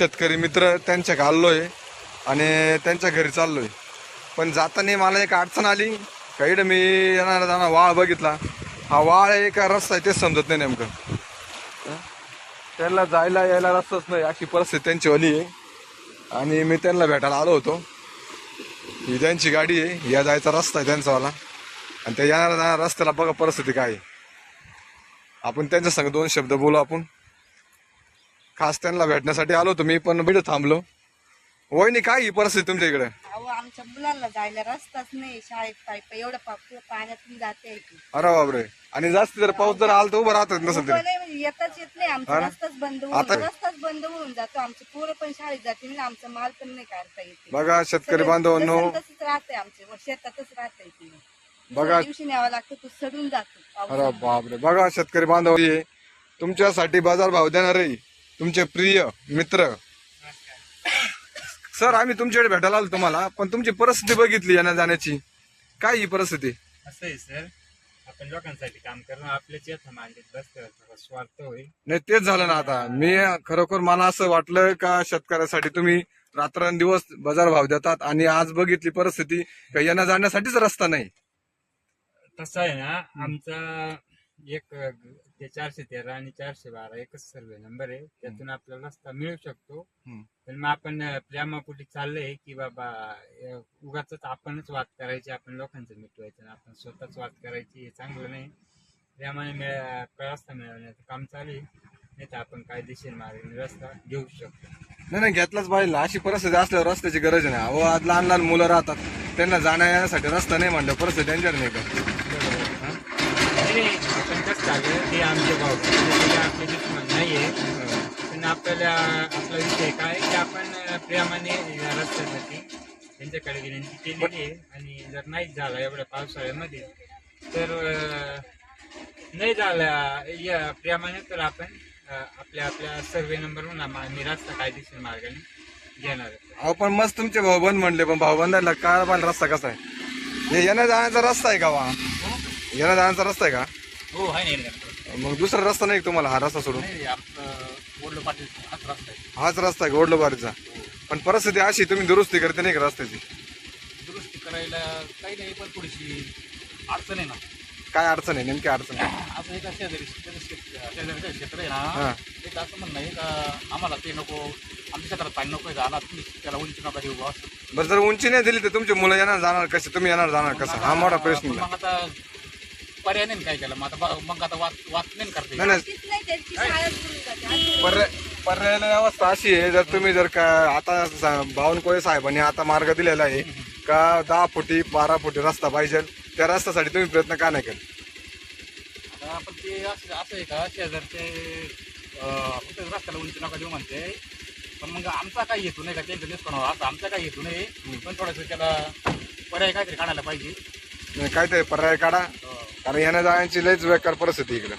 शेतकरी मित्र त्यांच्या घाललोय आणि त्यांच्या घरी चाललोय. पण जाताना मला एक अडचण आली. काहीड मी येणार जाणार वाळ बघितला. हा वाळ आहे का रस्ता आहे तेच समजत नाही नेमकं. त्यांना जायला यायला रस्ताच नाही. अशी परिस्थिती त्यांची वाली आहे. आणि मी त्यांना भेटायला आलो होतो. ही त्यांची गाडी आहे. या जायचा रस्ता आहे त्यांचावाला. आणि त्या येणाऱ्या जाणाऱ्या रस्त्याला बघा परिस्थिती काय आहे. आपण त्यांच्या संग दोन शब्द बोलू आपण. खास त्यांना भेटण्यासाठी आलो मी पण बिड थांबलो. वहिनी काय ही परिस्थिती तुमच्या इकडे? अहो आमच्या मुलांना जायला रस्ताच नाही. शाळेत काय प- एवढं पा- पाण्यातून जाते की अरे बापरे. आणि जास्त जर पाऊस जर आला तर उभं राहतात नसेल तरी म्हणजे येताच येत नाही. आमचा ना? रस्ताच बंद होऊन आता- रस्ताच बंद होऊन जातो. आमचे पोरं पण शाळेत जाते आणि आमचा माल पण नाही काढता येते. बघा शेतकरी बांधवांनो. जसं तसंच राहते आमचे. शेतातच राहते ती. बघा. दिवशी न्यावा लागतो तो सडून जातो. अरे. बापरे. बघा शेतकरी बांधव हे तुमच्यासाठी बाजार भाव देणारे तुमचे प्रिय मित्र. सर आम्ही तुमच्याकडे भेटायला आलो तुम्हाला पण तुमची परिस्थिती बघितली येण्या जाण्याची. काय ही परिस्थिती? असं आहे सर. आपण लोकांसाठी काम करणं आपल्याच येतं मांडीत बसतं थोडा स्वार्थ होईल. नाही तेच झालं ना आता. मी खरोखर मला असं वाटलं का शेतकऱ्यासाठी तुम्ही रात्रंदिवस बाजार भाव देतात आणि आज बघितली परिस्थिती का येण्या जाण्यासाठीच रस्ता नाही? तसं आहे ना आमचा एक ते चारशे तेरा आणि चारशे बारा एकच सर्वे नंबर आहे. त्यातून आपल्याला रस्ता मिळू शकतो. हम्म. पण मग आपण प्रेमापोटी चाललंय की बाबा उगाच आपणच वाद करायची आपण लोकांचं मिटवायचं आणि आपण स्वतःच वाद करायची हे चांगलं नाही. प्रेमाने मिळ- रस्ता मिळवण्याचं काम चालू आहे. नाही तर आपण कायदेशीर मार्गाने रस्ता घेऊ शकतो. नाही नाही घेतलाच पाहिजे. अशी परिस्थिती असल्यावर रस्त्याची गरज नाही. अहो आज लहान लहान मुलं राहतात. त्यांना जाण्या येण्यासाठी रस्ता नाही म्हणलं. परिस्थिती त्यांच्यावर नाही का नाही, आपण कसं झालं म्हणजे ते आमचे भाऊ. म्हणजे ते आपले दुश्मन नाहीये पण आपल्याला आपला विषय काय की आपण प्रेमाने या रस्त्यासाठी त्यांच्याकडे विनंती केलेली आहे. आणि जर नाहीच झाला एवढ्या पावसाळ्यामध्ये तर नाही झाला या प्रेमाने तर आपण अं, आपल्या आपल्या सर्वे नंबरवरून आम- आम्ही रस्ता कायदेशीर मार्गाने घेणार अहो पण मस्त तुमचे भाऊबंद म्हणले पण भाऊबंदाला काय पण रस्ता कसा आहे? हे येण्या जाण्याचा रस्ता आहे का वा? येण्या जाण्याचा रस्ता आहे का? हो आहे नाही मग दुसरा रस्ता नाही का तुम्हाला हा रस्ता सोडून? नाही आपलं ओढलं पाटील हाच रस्ता आहे. हाच रस्ता आहे गोडलोबारीचा पण परिस्थिती अशी तुम्ही दुरुस्ती करते नाही का रस्त्याची? दुरुस्ती करायला काही नाही पण थोडीशी अडचण आहे ना. काय अडचण आहे? नेमकी अडचण आहे? असं एका शेजारी शेजारी शेत- शेजारीचं क्षेत्र आहे हा. ना एक असं म्हणणं आहे का आम्हाला ते नको आमच्या क्षेत्रात पाणी नको झाला तुम्ही. त्याला उंची नका देऊ बरं जर उंची नाही दिली तर तुमची मुलं येणार जाणार कसे? तुम्ही येणार जाणार कसं? हा मोठा प्रश्न आहे. मग आता पर्याय नाही काय केलं? मग आता बा- मग आता वाद नाही करते नाही नाही. तीच नाही त्यांची शाळा सुरू जाते. असं पर्याय पर्यायाला अवस्था अशी आहे जर तुम्ही जर का आता सा- बावनकुळे साहेबांनी आता मार्ग दिलेला आहे का दहा फुटी बारा फुटी रस्ता पाहिजे त्या रस्त्यासाठी तुम्ही प्रयत्न का नाही केले? आता आपण ते असं असं आहे का? शेजारचे अं, फक्त रस्त्याला उंची नका देऊ म्हणते. पण मग आमचा काही हेतू नाही का? त्यांचं नुकसान व्हावं असं आमचा काही हेतू नाही. पण थोडंसं त्याला पर्याय काहीतरी काढायला पाहिजे. नाही, काहीतरी पर्याय काढा. अं, कारण येण्या जाण्याची लयच बेकार परिस्थिती इकडं.